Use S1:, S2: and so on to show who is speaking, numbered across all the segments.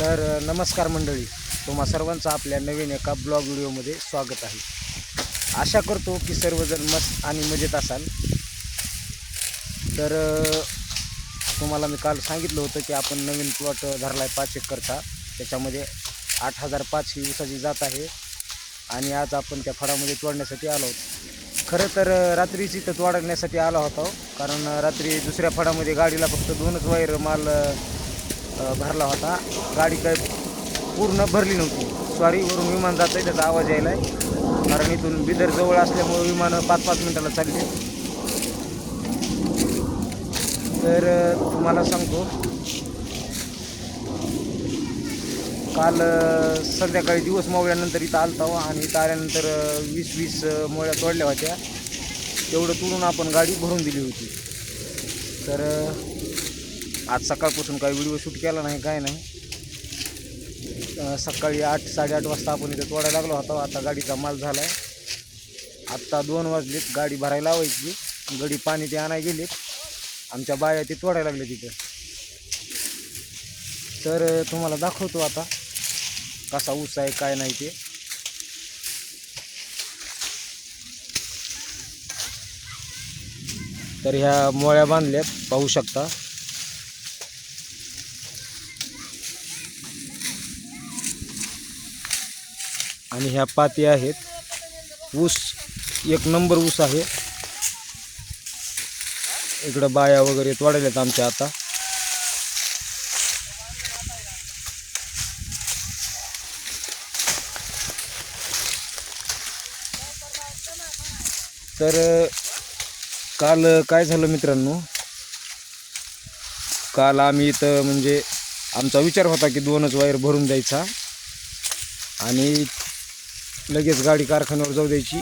S1: तर नमस्कार मंडळी. तुम्हा सर्वांचं आपल्या नवीन एका ब्लॉग व्हिडिओमध्ये स्वागत आहे. आशा करतो की सर्वजण मस्त आणि मजेत असाल. तर तुम्हाला मी काल सांगितलं होतं की आपण नवीन प्लॉट धरला आहे पाच एकरचा त्याच्यामध्ये आठ हजार पाच ही ऊसाची जात आहे. आणि आज आपण त्या फळामध्ये तोडण्यासाठी आलो होतो खरं तर रात्रीच इथं तोडण्यासाठी आलो होतो. कारण रात्री दुसऱ्या फळामध्ये गाडीला फक्त दोनच वायर माल भरला होता. गाडी काय पूर्ण भरली नव्हती. सॉरी वरून विमान जात आहे त्याचा आवाज यायला आहे कारण इथून बिदर जवळ असल्यामुळे विमानं पाच पाच मिनिटाला चालली. तर तुम्हाला सांगतो. काल संध्याकाळी दिवस मोवल्यानंतर इथं आलता हो आणि इथं आल्यानंतर वीस वीस मोळ्या तोडल्या होत्या. तेवढं तुरून आपण गाडी भरून दिली होती. तर आज सकाळपासून काही व्हिडिओ शूट केला नाही काय नाही. सकाळी आठ साडेआठ वाजता आपण इथं तोडायला लागलो होतो. आता गाडीचा माल झाला आहे आत्ता दोन वाजलेत. गाडी भरायला लावायची. गडी पाणी ते आणाय गेलेत. आमच्या बाया ते तोडायला लागले तिथं. तर तुम्हाला दाखवतो आता कसा ऊस आहे काय नाही ते. तर ह्या मोळ्या बांधल्यात पाहू शकता. आणि ह्या पाती आहेत. ऊस एक नंबर ऊस आहे. इकडं बाया वगैरे तोडायल्यात आमच्या आता. तर काल काय झालं मित्रांनो? काल आम्ही इथं म्हणजे आमचा विचार होता की दोनच वायर भरून द्यायचा. आणि लगेच गाडी कारखान्यावर जाऊ द्यायची.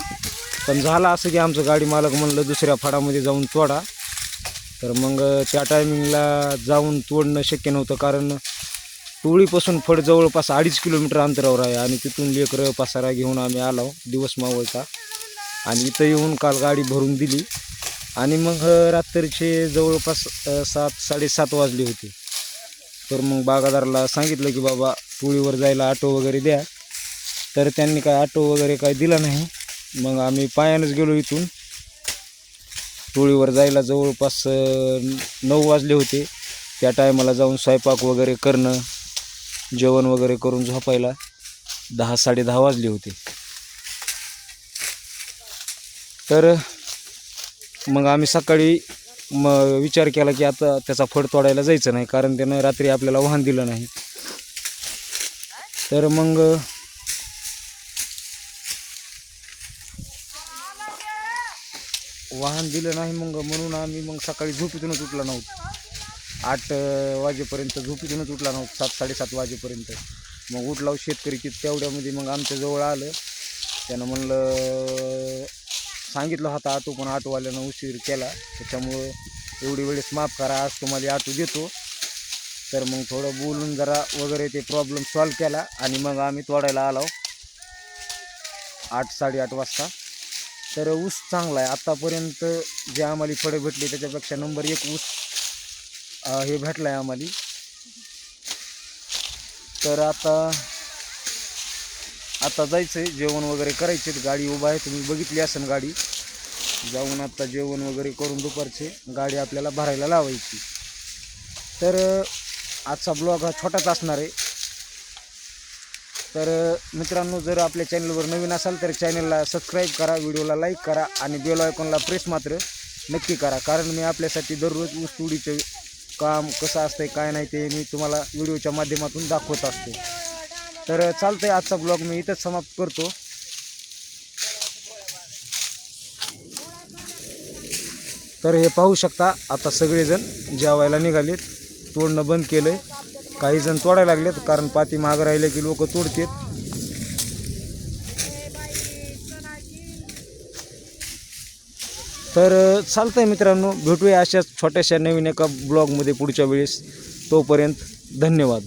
S1: पण झालं असं की आमचं गाडी मालक म्हणलं दुसऱ्या फाडामध्ये जाऊन तोडा. तर मग त्या टायमिंगला जाऊन तोडणं शक्य नव्हतं कारण टोळीपासून फड जवळपास अडीच किलोमीटर अंतरावर आहे आणि तिथून लेकरं पसारा घेऊन आम्ही आलो. दिवस मावळता. आणि इथं येऊन काल गाडी भरून दिली. आणि मग रात्रीचे जवळपास सात साडेसात वाजले होते. तर मग बागादाराला सांगितलं की बाबा टोळीवर जायला ऑटो वगैरे द्या. तर त्यांनी काय ऑटो वगैरे काय दिला नाही. मग आम्ही पायानंच गेलो इथून. टोळीवर जायला जवळपास नऊ वाजले होते. त्या टायमाला जाऊन स्वयंपाक वगैरे करणं जेवण वगैरे करून झोपायला दहा साडे दहा वाजले होते. तर मग आम्ही सकाळी म विचार केला की आता त्याचा फड तोडायला जायचं नाही कारण त्यानं रात्री आपल्याला वाहन दिलं नाही. तर मग वाहन दिलं नाही मग म्हणून आम्ही मग सकाळी झोपेतूनच उठला नव्हतो. आठ वाजेपर्यंत झोपेतूनच उठला नव्हतो सात साडेसात वाजेपर्यंत. मग उठला हो शेतकरी की तेवढ्यामध्ये मग आमच्याजवळ आलं. त्यानं म्हणलं सांगितलं होता आटो पण आटोवाल्यानं उशीर केला. त्याच्यामुळं एवढी वेळेस माफ करा आज तुम्हाला आटो देतो. तर मग थोडं बोलून जरा वगैरे ते प्रॉब्लेम सॉल्व केला आणि मग आम्ही तोडायला आलो. आठ साडेआठ वाजता. तर ऊस चांगला आहे. आत्तापर्यंत जे आम्हाला फळं भेटली त्याच्यापेक्षा नंबर एक ऊस हे भेटला आहे आम्हाला. तर आता आता जायचं आहे जेवण वगैरे करायचे गाडी उभा आहे. तुम्ही बघितली असेल गाडी. जाऊन आता जेवण वगैरे करून दुपारचे गाडी आपल्याला भरायला लावायची. तर आजचा ब्लॉग हा छोटाच असणार आहे. तर मित्रांनो जर आपल्या चॅनलवर नवीन असाल तर चॅनलला सबस्क्राईब करा व्हिडिओला लाईक करा आणि बेल आयकॉनला प्रेस मात्र नक्की करा. कारण मी आपल्यासाठी दररोज ऊसतोडीचं काम कसं असतंय काय नाही ते मी तुम्हाला व्हिडिओच्या माध्यमातून दाखवत असतो. तर चालतं आहे आजचा ब्लॉग मी इथंच समाप्त करतो. तर हे पाहू शकता आता सगळेजण जेवायला निघालेत. तोडणं बंद केलं आहे काही जण तोडायला लागलेत कारण पाती मागं राहिले की लोक तोडतात तर चालतं चालतंय मित्रांनो भेटूया अशाच छोट्याशा नवीन एका ब्लॉगमध्ये पुढच्या वेळेस. तोपर्यंत धन्यवाद.